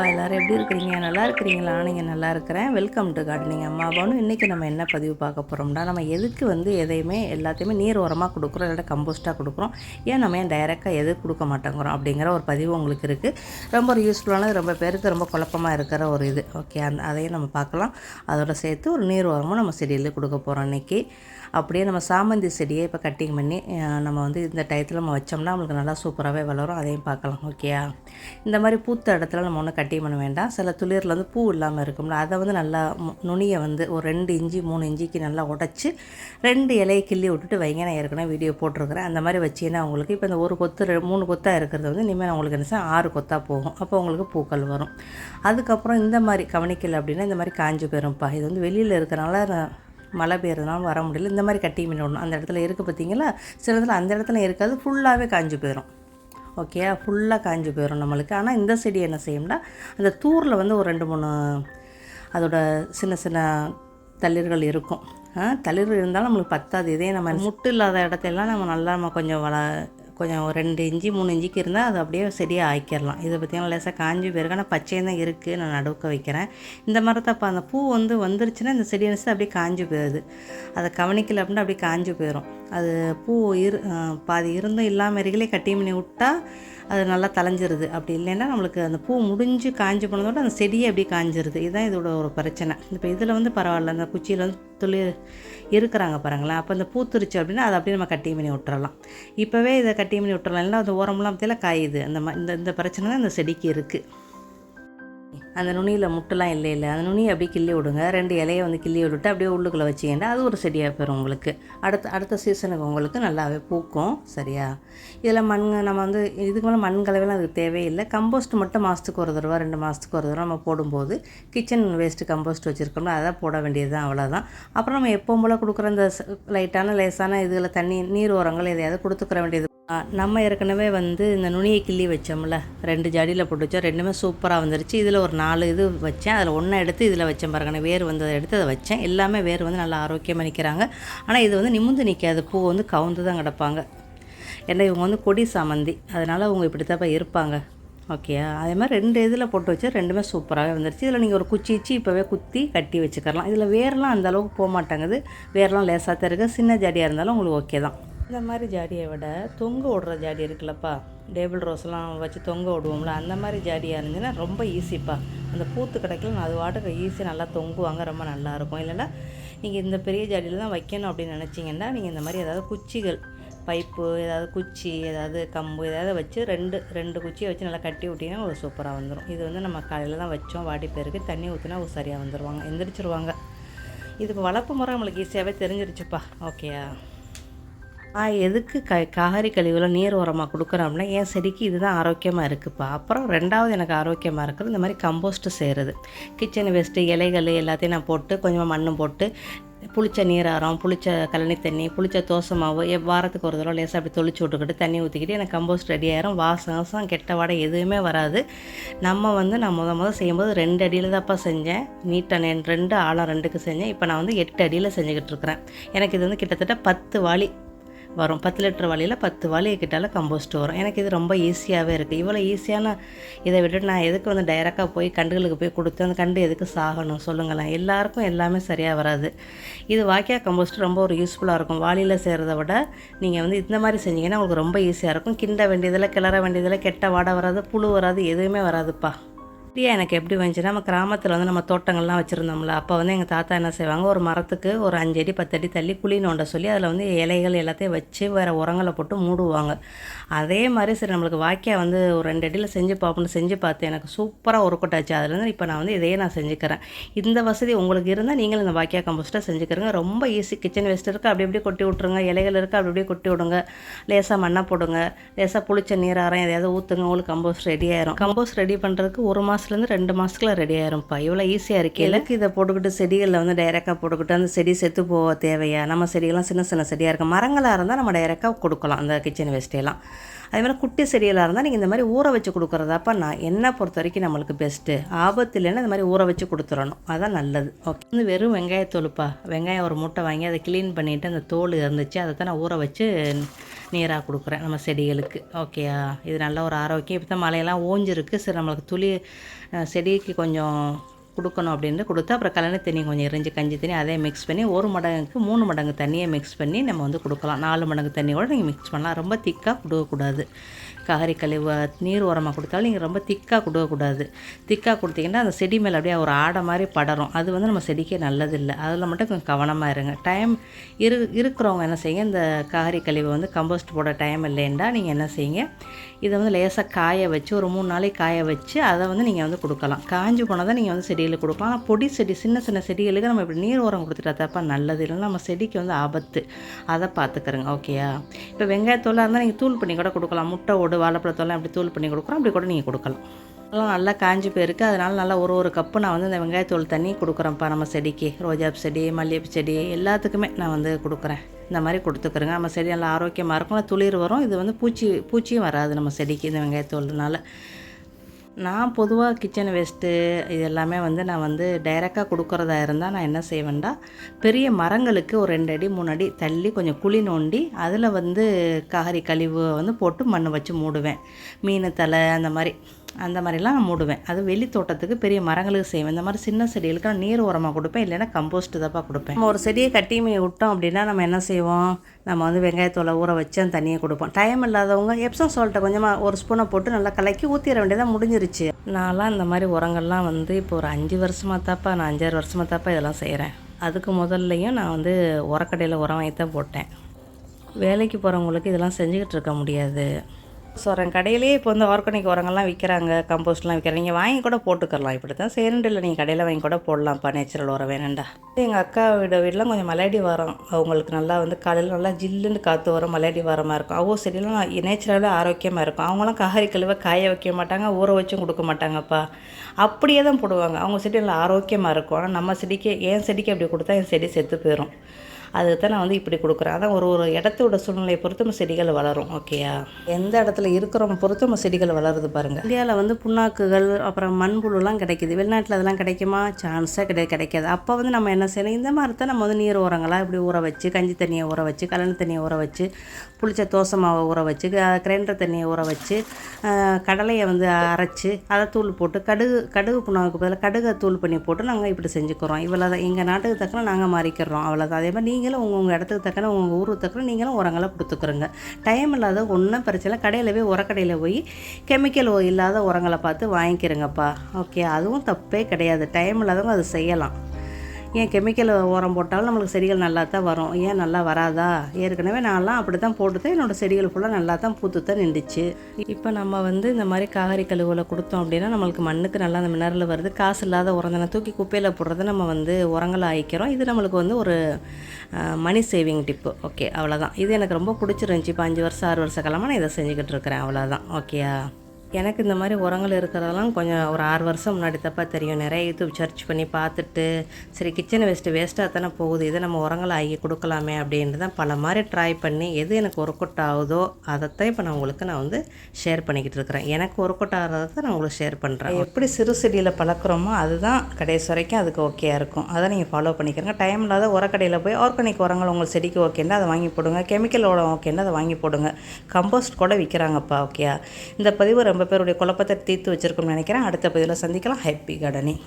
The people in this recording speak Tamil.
எல்லோரும் எப்படி இருக்கிறீங்க? நல்லா இருக்கிறீங்களா? நீங்கள் நல்லா இருக்கிறேன். வெல்கம் டு கார்டனிங் அம்மா பானு இன்றைக்கி நம்ம என்ன பதிவு பார்க்க போகிறோம்னா நம்ம எதுக்கு வந்து எதையுமே எல்லாத்தையுமே நீர் உரமாக கொடுக்குறோம் இல்லாட்ட கம்போஸ்ட்டாக கொடுக்குறோம். ஏன் நம்ம ஏன் டைரெக்டாக எது கொடுக்க மாட்டேங்கிறோம் அப்படிங்கிற ஒரு பதிவு உங்களுக்கு இருக்குது ரொம்ப ஒரு யூஸ்ஃபுல்லானது ரொம்ப பேருக்கு ரொம்ப குழப்பமாக இருக்கிற ஒரு இது. ஓகே அந்த அதையும் நம்ம பார்க்கலாம். அதோட சேர்த்து ஒரு நீர் உரமும் நம்ம செடியில் கொடுக்க போகிறோம் இன்றைக்கி அப்படியே நம்ம சாமந்தி செடியை இப்போ கட்டிங் பண்ணி நம்ம வந்து இந்த டயத்தில் நம்ம வச்சோம்னா நம்மளுக்கு நல்லா சூப்பராகவே வளரும். அதையும் பார்க்கலாம் ஓகேயா இந்த மாதிரி பூத்த இடத்துல நம்ம ஒன்றும் கட்டிங் பண்ண வேண்டாம். சில துளிரில் வந்து பூ இல்லாமல் இருக்கும்ல அதை வந்து நல்லா நுனியை வந்து ஒரு ரெண்டு இஞ்சி மூணு இஞ்சிக்கு நல்லா உடச்சி ரெண்டு இலையை கிள்ளி விட்டுட்டு வைங்க நான் ஏற்கனவே வீடியோ போட்டிருக்கிறேன். அந்த மாதிரி வச்சீங்கன்னா உங்களுக்கு இப்போ இந்த ஒரு கொத்து மூணு கொத்தாக இருக்கிறது வந்து இனிமேல் உங்களுக்கு என்ன ஆறு கொத்தாக போகும். அப்போ உங்களுக்கு பூக்கள் வரும். அதுக்கப்புறம் இந்த மாதிரி கவனிக்கல அப்படின்னா இந்த மாதிரி காஞ்சி போயிரும்ப்பா. இது வந்து வெளியில் இருக்கிறனால மழை பெய்யறதுனால வர முடியல. இந்த மாதிரி கட்டி விடணும். அந்த இடத்துல இருக்குது பார்த்தீங்களா? சில இடத்துல அந்த இடத்துல இருக்காது. ஃபுல்லாகவே காஞ்சு போயிடும் ஓகே ஃபுல்லாக காஞ்சு போயிடும் நம்மளுக்கு. ஆனால் இந்த செடி என்ன செய்யும்னா அந்த தூரில் வந்து ஒரு ரெண்டு மூணு அதோட சின்ன சின்ன தளிர்கள் இருக்கும். தளிர் இருந்தாலும் நம்மளுக்கு பத்தாது. இதே நம்ம முட்டு இல்லாத இடத்தையெல்லாம் நம்ம நல்லா நம்ம கொஞ்சம் வள கொஞ்சம் ஒரு ரெண்டு இஞ்சி மூணு இஞ்சிக்கு இருந்தால் அது அப்படியே செடியாக ஆய்க்கிடலாம் இதை பற்றியெல்லாம் லேசாக காஞ்சி போயிருக்கு. ஆனால் பச்சையும் தான் இருக்குது நான் நடுக்க வைக்கிறேன். இந்த மரத்தப்போ அந்த பூ வந்து வந்துருச்சுன்னா இந்த செடி என்ன அப்படியே காஞ்சி போயிடுது. அதை கவனிக்கல அப்படின்னா அப்படியே காஞ்சி போயிடும் அது பூ இரு பாதி இருந்தும் இல்லாமல் இருக்கலே கட்டி பண்ணி விட்டா அது நல்லா தலைஞ்சிருது அப்படி இல்லைன்னா நம்மளுக்கு அந்த பூ முடிஞ்சு காஞ்சி போனதோட அந்த செடியே அப்படியே காஞ்சிருது. இதுதான் இதோட ஒரு பிரச்சனை. இப்போ இதில் வந்து பரவாயில்ல. அந்த குச்சியில் வந்து துளி இருக்கிறாங்க பாருங்களேன். அப்போ இந்த பூத்துருச்சு அப்படின்னா அதை அப்படியே நம்ம கட்டி பண்ணி விட்டுறலாம். இப்போவே இதை கட்டி பண்ணி விட்டுறலாம். இல்லைன்னா அந்த ஓரம்லாம் பற்றியில் காயுது. அந்த இந்த இந்த பிரச்சனை தான் இந்த செடிக்கு இருக்குது அந்த நுனியில் முட்டெல்லாம் இல்லை இல்லை. அந்த நுனியை அப்படியே கிள்ளி விடுங்க. ரெண்டு இலையை வந்து கிள்ளி விட்டுட்டு அப்படியே உள்ளுக்குள்ளே வச்சிங்கன்னா அது ஒரு செடியாக போயிடும் உங்களுக்கு. அடுத்த அடுத்த சீசனுக்கு உங்களுக்கு நல்லாவே பூக்கும். சரியா? இதில் மண் நம்ம வந்து இதுக்கு மேலே மண் கலவைலாம் அதுக்கு தேவையில்லை. கம்போஸ்ட் மட்டும் மாதத்துக்கு ஒரு தடவை ரெண்டு மாதத்துக்கு ஒரு தடவை நம்ம போடும்போது கிச்சன் வேஸ்ட்டு கம்போஸ்ட் வச்சுருக்கோம்னா அதை போட வேண்டியது தான் அவ்வளோதான் அப்புறம் நம்ம எப்போ போல் கொடுக்குற இந்த லைட்டான லேசான இதில் தண்ணி நீர் உரங்கள் எதையாவது கொடுத்துக்கிற வேண்டியது நம்ம ஏற்கனவே வந்து இந்த நுனியை கிள்ளி வச்சோம்ல. ரெண்டு ஜடியில் போட்டு வச்சோம் ரெண்டுமே சூப்பராக வந்துருச்சு. இதில் ஒரு நாலு இது வச்சேன். அதில் ஒன்றை எடுத்து இதில் வச்சேன் பாருங்க. நான் வேர் வந்ததை எடுத்து அதை வச்சேன். எல்லாமே வேர் வந்து நல்லா ஆரோக்கியமாக நிற்கிறாங்க ஆனால் இது வந்து நிமிந்து நிற்காது பூ வந்து கவுந்து தான் கிடப்பாங்க. ஏன்னா இவங்க வந்து கொடி சாமந்தி. அதனால் அவங்க இப்படி தான் இருப்பாங்க ஓகேயா அதே மாதிரி ரெண்டு இதில் போட்டு வச்சு ரெண்டுமே சூப்பராகவே வந்துருச்சு. இதில் நீங்கள் ஒரு குச்சி வச்சு இப்போவே குத்தி கட்டி வச்சுக்கலாம் இதில் வேர்லாம் அந்த அளவுக்கு போக மாட்டேங்குது வேர்லாம் லேசாக தான் இருக்குது சின்ன ஜாடியாக இருந்தாலும் உங்களுக்கு ஓகே தான். இந்த மாதிரி ஜாடியை விட தொங்க விடுற ஜாடி இருக்குல்லப்பா. டேபிள் ரோஸ்லாம் வச்சு தொங்க விடுவோம்ல அந்த மாதிரி ஜாடியாக இருந்துச்சுன்னா ரொம்ப ஈஸிப்பா. அந்த பூத்து கிடைக்கல அது வாட்டுக்கு ஈஸியாக நல்லா தொங்குவாங்க ரொம்ப நல்லாயிருக்கும். இல்லைன்னா நீங்கள் இந்த பெரிய ஜாடியில் தான் வைக்கணும் அப்படின்னு நினச்சிங்கன்னா நீங்கள் இந்த மாதிரி ஏதாவது குச்சிகள் பைப்பு ஏதாவது குச்சி ஏதாவது கம்பு ஏதாவது வச்சு ரெண்டு ரெண்டு குச்சியை வச்சு நல்லா கட்டி விட்டிங்கன்னா ஒரு சூப்பராக வந்துடும் இது வந்து நம்ம காலையில் தான் வச்சோம் வாடி பேருக்கு தண்ணி ஊற்றினா ஒரு சரியாக வந்துடுவாங்க எந்திரிச்சிருவாங்க. இதுக்கு வளர்ப்பு முறை நம்மளுக்கு ஈஸியாகவே தெரிஞ்சிருச்சுப்பா ஓகேயா? எதுக்கு க காரி கழிவுல நீர் உரமாக கொடுக்குறோம்னா என் செடிக்கு இதுதான் ஆரோக்கியமாக இருக்குப்பா? அப்புறம் ரெண்டாவது எனக்கு ஆரோக்கியமாக இருக்கிறது இந்த மாதிரி கம்போஸ்ட்டு செய்கிறது கிச்சன் வேஸ்ட்டு இலைகள் எல்லாத்தையும் நான் போட்டு கொஞ்சமாக மண்ணும் போட்டு புளிச்ச நீராரம் புளிச்ச கழனி தண்ணி புளிச்ச தோசை மாவு வாரத்துக்கு ஒரு தடவை லேசாக அப்படி தொளிச்சு விட்டுக்கிட்டு தண்ணி ஊற்றிக்கிட்டு எனக்கு கம்போஸ்ட் ரெடி ஆயிரும். வாசம் வாசம் கெட்ட வாடை எதுவுமே வராது. நம்ம வந்து நான் முத முத செய்யும்போது ரெண்டு அடியில் தான்ப்பா செஞ்சேன். நீட்டாக ரெண்டு ஆழம் ரெண்டுக்கு செஞ்சேன். இப்போ நான் வந்து எட்டு அடியில் செஞ்சுக்கிட்டு இருக்கிறேன். எனக்கு இது வந்து கிட்டத்தட்ட பத்து வாளி வரும். பத்து லிட்டர் வலையில் பத்து வாளி கிட்டால கம்போஸ்ட் வரும். எனக்கு இது ரொம்ப ஈஸியாகவே இருக்குது இவ்வளோ ஈஸியான இதை விட்டுட்டு நான் எதுக்கு வந்து டைரெக்டாக போய் கண்டுகளுக்கு போய் கொடுத்து அந்த கண்டு எதுக்கு சாகணும்? சொல்லுங்களேன். எல்லாருக்கும் எல்லாமே சரியாக வராது. இது வாக்கியா கம்போஸ்ட் ரொம்ப ஒரு யூஸ்ஃபுல்லாக இருக்கும். வாளியில் செய்கிறத விட நீங்கள் வந்து இந்த மாதிரி செஞ்சீங்கன்னா உங்களுக்கு ரொம்ப ஈஸியாக இருக்கும். கிண்ட வேண்டியதில் கிளற வேண்டியதில் கெட்ட வாடை வராது புழு வராது எதுவுமே வராதுப்பா. ஐடியா எனக்கு எப்படி வந்துச்சுன்னா நம்ம கிராமத்தில் வந்து நம்ம தோட்டங்கள்லாம் வச்சுருந்தோம்ல அப்போ வந்து எங்கள் தாத்தா என்ன செய்வாங்க ஒரு மரத்துக்கு ஒரு அஞ்சடி பத்தடி தள்ளி குழி நோண்ட சொல்லி அதில் வந்து இலைகள் எல்லாத்தையும் வச்சு வேறு உரங்களை போட்டு மூடுவாங்க. அதே மாதிரி சரி நம்மளுக்கு வாக்கியாக வந்து ஒரு ரெண்டு அடியில் செஞ்சு பார்ப்போம்னு செஞ்சு பார்த்து எனக்கு சூப்பராக ஒர்க் அதுலேருந்து இப்போ நான் வந்து இதையே நான் செஞ்சுக்கிறேன். இந்த வசதி உங்களுக்கு இருந்தால் நீங்களும் இந்த வாக்கியா கம்போஸ்ட்டாக செஞ்சுக்கிறங்க. ரொம்ப ஈஸி கிச்சன் வேஸ்ட் இருக்குது அப்படி அப்படியே கொட்டி விட்ருங்க இலைகள் இருக்குது அப்படி அப்படியே கொட்டி விடுங்க. லேசாக மண்ணை போடுங்க. லேசாக புளிச்ச நீராரம் எதையாவது ஊற்றுங்க உங்களுக்கு கம்போஸ்ட் ரெடி ஆயிரும். கம்போஸ்ட் ரெடி பண்ணுறதுக்கு ஒரு மாதம் மாதத்துலேருந்து ரெண்டு மாதத்துக்குள்ள ரெடி ஆயிரும்ப்பா. இவ்வளோ ஈஸியாக இருக்கு. எனக்கு இதை போட்டுக்கிட்டு செடிகளில் வந்து டைரெக்டாக போட்டுக்கிட்டு அந்த செடி செத்து போக தேவையா? நம்ம செடிகள்லாம் சின்ன சின்ன செடியாக இருக்கும் மரங்களாக இருந்தால் நம்ம டைரெக்டாக கொடுக்கலாம். அந்த கிச்சன் வேஸ்ட்டையெல்லாம் அதே மாதிரி குட்டி செடிகளாக இருந்தால் நீங்கள் இந்த மாதிரி ஊற வச்சு கொடுக்குறதப்ப நான் என்னை பொறுத்த வரைக்கும் நம்மளுக்கு பெஸ்ட்டு ஆபத்து இல்லைன்னா இந்த மாதிரி ஊற வச்சு கொடுத்துடணும் அதான் நல்லது. ஓகே வந்து வெறும் வெங்காயத்தோலுப்பா வெங்காயம் ஒரு மூட்டை வாங்கி அதை க்ளீன் பண்ணிவிட்டு அந்த தோல் இருந்துச்சு அதை தான் நான் ஊற வச்சு நீராக கொடுக்குறேன் நம்ம செடிகளுக்கு. ஓகேயா இது நல்ல ஒரு ஆரோக்கியம். இப்போ தான் மழையெல்லாம் ஓஞ்சிருக்கு. சரி நம்மளுக்கு துளி செடிக்கு கொஞ்சம் கொடுக்கணும் அப்படின்ட்டு கொடுத்து அப்புறம் கழனி தண்ணி கொஞ்சம் இறைஞ்சி கஞ்சி தண்ணி அதே மிக்ஸ் பண்ணி ஒரு மடங்குக்கு மூணு மடங்கு தண்ணியை மிக்ஸ் பண்ணி நம்ம வந்து கொடுக்கலாம். நாலு மடங்கு தண்ணியோட நீங்கள் மிக்ஸ் பண்ணலாம். ரொம்ப திக்காக கொடுக்கக்கூடாது. காரி கழிவு நீர் உரமாக கொடுத்தாலும் நீங்கள் ரொம்ப திக்காக கொடுக்கக்கூடாது. திக்காக கொடுத்தீங்கன்னா அந்த செடி மேலே அப்படியே ஒரு ஆடை மாதிரி படரும். அது வந்து நம்ம செடிக்கே நல்லதில்லை. அதில் மட்டும் கொஞ்சம் கவனமாக இருங்க. டைம் இரு இருக்கிறவங்க என்ன செய்யுங்க? இந்த காரி கழிவை வந்து கம்போஸ்ட் போட டைம் இல்லைன்னா நீங்கள் என்ன செய்யுங்க? இதை வந்து லேசாக காய வச்சு ஒரு மூணு நாளைக்கு காய வச்சு அதை வந்து நீங்கள் வந்து கொடுக்கலாம். காஞ்சி போனால் தான் நீங்கள் வந்து செடி செடியில் கொடுக்கலாம் ஆனால் பொடி செடி சின்ன சின்ன செடிகளுக்கு நம்ம இப்படி நீர் உரம் கொடுத்துட்டா தப்பா நல்லது. இல்லைன்னா நம்ம செடிக்கு வந்து ஆபத்து. அதை பார்த்துக்கிறோங்க ஓகேயா இப்போ வெங்காயத்தோலாக இருந்தால் நீங்கள் தூள் பண்ணி கூட கொடுக்கலாம். முட்டை ஓடு வாழைப்பழத்தோலாம் அப்படி தூள் பண்ணி கொடுக்குறோம். அப்படி கூட நீங்கள் கொடுக்கலாம். அதெல்லாம் நல்லா காஞ்சி போயிருக்கு. அதனால நல்லா ஒரு ஒரு கப்பு நான் வந்து இந்த வெங்காயத்தோல் தண்ணி கொடுக்குறேன்ப்பா நம்ம செடிக்கு. ரோஜாப் செடி மல்லிகைப்பூ செடி எல்லாத்துக்குமே நான் வந்து கொடுக்குறேன். இந்த மாதிரி கொடுத்துக்குறேங்க. நம்ம செடி நல்லா ஆரோக்கியமாக இருக்கும். துளிர் வரும். இது வந்து பூச்சி பூச்சியும் வராது நம்ம செடிக்கு இந்த வெங்காயத்தோல்னால நான் பொதுவாக கிச்சன் வேஸ்ட்டு இது எல்லாமே வந்து நான் வந்து டைரெக்டாக கொடுக்குறதா இருந்தால் நான் என்ன செய்வேன்டா பெரிய மரங்களுக்கு ஒரு ரெண்டு அடி மூணு அடி தள்ளி கொஞ்சம் குழி நோண்டி அதில் வந்து காரி கழிவு வந்து போட்டு மண் வச்சு மூடுவேன். மீன் தலை அந்த மாதிரி. அந்த மாதிரிலாம் நான் மூடுவேன். அது வெளி தோட்டத்துக்கு பெரிய மரங்களுக்கு செய்வேன். இந்த மாதிரி சின்ன செடிகளுக்கு நான் நீர் உரமாக கொடுப்பேன். இல்லைன்னா கம்போஸ்ட் தப்பாக கொடுப்பேன். நம்ம ஒரு செடியை கட்டி மீ விட்டோம் அப்படின்னா நம்ம என்ன செய்வோம்? நம்ம வந்து வெங்காயத்தோலை ஊற வச்சு அந்த தண்ணியை கொடுப்போம். டைம் இல்லாதவங்க எப்சம் சால்ட்டை கொஞ்சமாக ஒரு ஸ்பூனை போட்டு நல்லா கலக்கி ஊற்றிட வேண்டியதாக முடிஞ்சிருச்சு. நான்லாம் இந்த மாதிரி உரங்கள்லாம் வந்து இப்போ ஒரு அஞ்சு வருஷமாக தாப்பா நான் அஞ்சாறு வருஷமாக தாப்பா இதெல்லாம் செய்கிறேன் அதுக்கு முதல்லையும் நான் வந்து உரக்கடையில் உரம் வாங்கி தான் போட்டேன். வேலைக்கு போகிறவங்களுக்கு இதெல்லாம் செஞ்சுக்கிட்டு இருக்க முடியாது. உரம் கடையிலேயே இப்போ வந்து ஆர்கானிக் உரங்கள்லாம் விற்கிறாங்க கம்போஸ்ட்லாம் விற்கிறாங்க. நீங்கள் வாங்கி கூட போட்டுக்கலாம் இப்படி தான் சேரண்டு இல்லை நீங்கள் கடையில் வாங்கி கூட போடலாம்ப்பா. நேச்சுரல் உரம் வேணுண்டா எங்கள் அக்கா வீடு வீடெலாம் கொஞ்சம் மலையடி வாரம். அவங்களுக்கு நல்லா வந்து காலையில் நல்லா ஜில்லுன்னு காற்று வரும். மலையடி வாரமாக இருக்கும். அவங்க செடியெல்லாம் நேச்சுரலாக ஆரோக்கியமாக இருக்கும். அவங்களாம் காரி கழுவ காய வைக்க மாட்டாங்க ஊற வச்சும் கொடுக்க மாட்டாங்கப்பா. அப்படியே தான் போடுவாங்க. அவங்க செடி நல்லா ஆரோக்கியமாக இருக்கும். ஆனால் நம்ம செடிக்கு என் செடிக்கு அப்படி கொடுத்தா என் செடி செத்து போயிடும் அதுக்கு தான் நான் வந்து இப்படி கொடுக்குறேன். அதான் ஒரு ஒரு இடத்தோட சூழ்நிலையை பொறுத்து நம்ம செடிகள் வளரும். ஓகேயா எந்த இடத்துல இருக்கிறோம் பொறுத்து நம்ம செடிகள் வளருது பாருங்கள் இந்தியாவில் வந்து புண்ணாக்குகள் அப்புறம் மண்புழுலாம் கிடைக்குது. வெளிநாட்டில் அதெல்லாம் கிடைக்குமா? சான்ஸாக கிடையாது கிடைக்காது. அப்போ வந்து நம்ம என்ன செய்யணும்? இந்த மாதிரி தான் நம்ம வந்து நீர் உரங்களாக இப்படி ஊற வச்சு கஞ்சி தண்ணியை ஊற வச்சு கலனி தண்ணியை ஊற வச்சு புளிச்ச தோசை மாவை ஊற வச்சு கிரைண்டர் தண்ணியை ஊற வச்சு கடலையை வந்து அரைச்சி அதை தூள் போட்டு கடுகு கடுகு புண்ணாக்கு பதிலாக கடுகை தூள் பண்ணி போட்டு நாங்கள் இப்படி செஞ்சுக்கிறோம். இவ்வளோ தான் எங்கள் நாட்டுக்கு தக்கன நாங்கள் மாறிக்கிறோம். அவ்வளோதான் அதே மாதிரி நீங்கள் நீங்களும் உங்கள் உங்கள் இடத்துக்கு தக்கன உங்கள் ஊருக்கு தக்கன நீங்களும் உரங்களை கொடுத்துக்குறோங்க. டைம் இல்லாத ஒன்றும் பிரச்சனை இல்லை. கடையில் போய் உரக்கடையில் போய் கெமிக்கல் இல்லாத உரங்களை பார்த்து வாங்கிக்கிறேங்கப்பா. ஓகே அதுவும் தப்பே கிடையாது. டைம் இல்லாதவங்க அது செய்யலாம். ஏன் கெமிக்கல் உரம் போட்டாலும் நம்மளுக்கு செடிகள் நல்லா தான் வரும். ஏன் நல்லா வராதா? ஏற்கனவே நான்லாம் அப்படி தான் போட்டுதான் என்னோடய செடிகள் ஃபுல்லாக நல்லா தான் பூத்து தான் நின்றுச்சு. இப்போ நம்ம வந்து இந்த மாதிரி காகரி கழுவில் கொடுத்தோம் அப்படின்னா நம்மளுக்கு மண்ணுக்கு நல்லா அந்த மினரல் வருது. காசு இல்லாத உரம் தானே. தூக்கி குப்பையில் போடுறத நம்ம வந்து உரங்களை ஆயிக்கிறோம் இது நம்மளுக்கு வந்து ஒரு மணி சேவிங் டிப்பு ஓகே அவ்வளோதான் இது எனக்கு ரொம்ப பிடிச்சிருந்துச்சி. இப்போ அஞ்சு வருஷம் ஆறு வருஷ காலமாக நான் இதை செஞ்சுக்கிட்டு இருக்கிறேன். அவ்வளோதான் ஓகேயா எனக்கு இந்த மாதிரி உரங்கள் இருக்கிறதெல்லாம் கொஞ்சம் ஒரு ஆறு வருஷம் முன்னாடி தப்பா தெரியும். நிறைய யூடியூப் சர்ச் பண்ணி பார்த்துட்டு சரி கிச்சன் வேஸ்ட்டு வேஸ்ட்டாக தானே போகுது இதை நம்ம உரங்களை ஆகி கொடுக்கலாமே அப்படின்ட்டு தான் பல மாதிரி ட்ரை பண்ணி எது எனக்கு ஒர்க் அவுட் ஆகுதோ அதைத்தான் இப்போ நான் உங்களுக்கு நான் வந்து ஷேர் பண்ணிக்கிட்டு இருக்கிறேன். எனக்கு ஒர்க் அவுட் ஆகிறத தான் நான் உங்களுக்கு ஷேர் பண்ணுறேன் எப்படி சிறு செடியில் பழக்கிறோமோ அதுதான் கடைசி வரைக்கும் அதுக்கு ஓகேயாக இருக்கும். அதை நீங்கள் ஃபாலோ பண்ணிக்கிறங்க டைம் இல்லாத உரக்கடையில் போய் ஆர்கானிக் உரங்கள் உங்கள் செடிக்கு ஓகேன்னா அதை வாங்கி போடுங்க. கெமிக்கல் உரம் ஓகேன்னா அதை வாங்கி போடுங்க. கம்போஸ்ட் கூட விற்கிறாங்கப்பா ஓகேயா இந்த பதிவு ரொம்ப பேருடைய குழப்பத்தை தீர்த்து வச்சிருக்கோம்னு நினைக்கிறேன். அடுத்த பதிவில் சந்திக்கலாம். Happy gardening